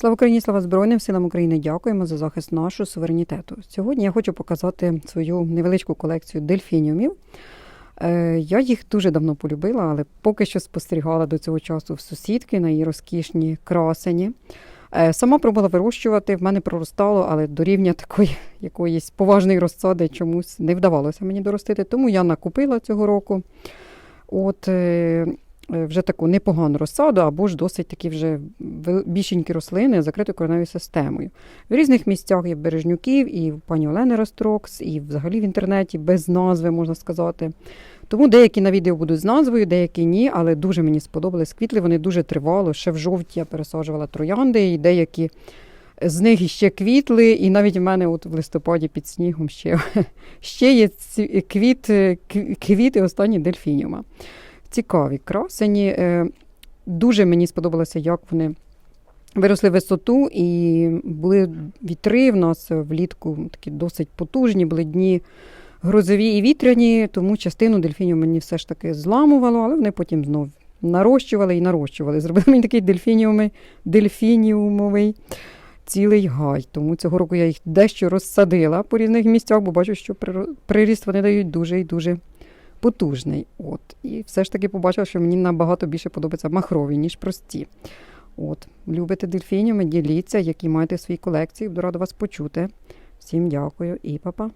Слава Україні, слава Збройним силам України. Дякуємо за захист нашого суверенітету. Сьогодні я хочу показати свою невеличку колекцію дельфініумів. Е, Я їх дуже давно полюбила, але поки що спостерігала до цього часу в сусідки на її розкішні красені. Е, Сама пробувала вирощувати, в мене проростало, але до рівня такої якоїсь поважної розсади чомусь не вдавалося мені доростити. Тому я накупила цього року. От е, вже таку непогану розсаду, або ж досить такі вже більшенькі рослини з закритою кореневою системою. В різних місцях є в Бережнюків, і в пані Олени Рострокс, і взагалі в інтернеті без назви, можна сказати. Тому деякі на відео будуть з назвою, деякі ні, але дуже мені сподобались квітли. Вони дуже тривало. Ще в жовті я пересаджувала троянди, і деякі з них іще квітли, і навіть в мене от в листопаді під снігом ще, ще є квіт, квіти останні дельфініума. Цікаві красені. Е, Дуже мені сподобалося, як вони виросли висоту і були вітри в нас влітку такі досить потужні, були дні грозові і вітряні, тому частину дельфінів мені все ж таки зламувало, але вони потім знов нарощували і нарощували. Зробили мені такий дельфініумий, дельфініумовий цілий гай. Тому цього року я їх дещо розсадила по різних місцях, бо бачу, що приріст вони дають дуже і дуже потужний. От. І все ж таки побачила, що мені набагато більше подобаються махрові, ніж прості. От. Любите дельфініуми, діліться, які маєте в своїй колекції. Буду рада вас почути. Всім дякую і па-па.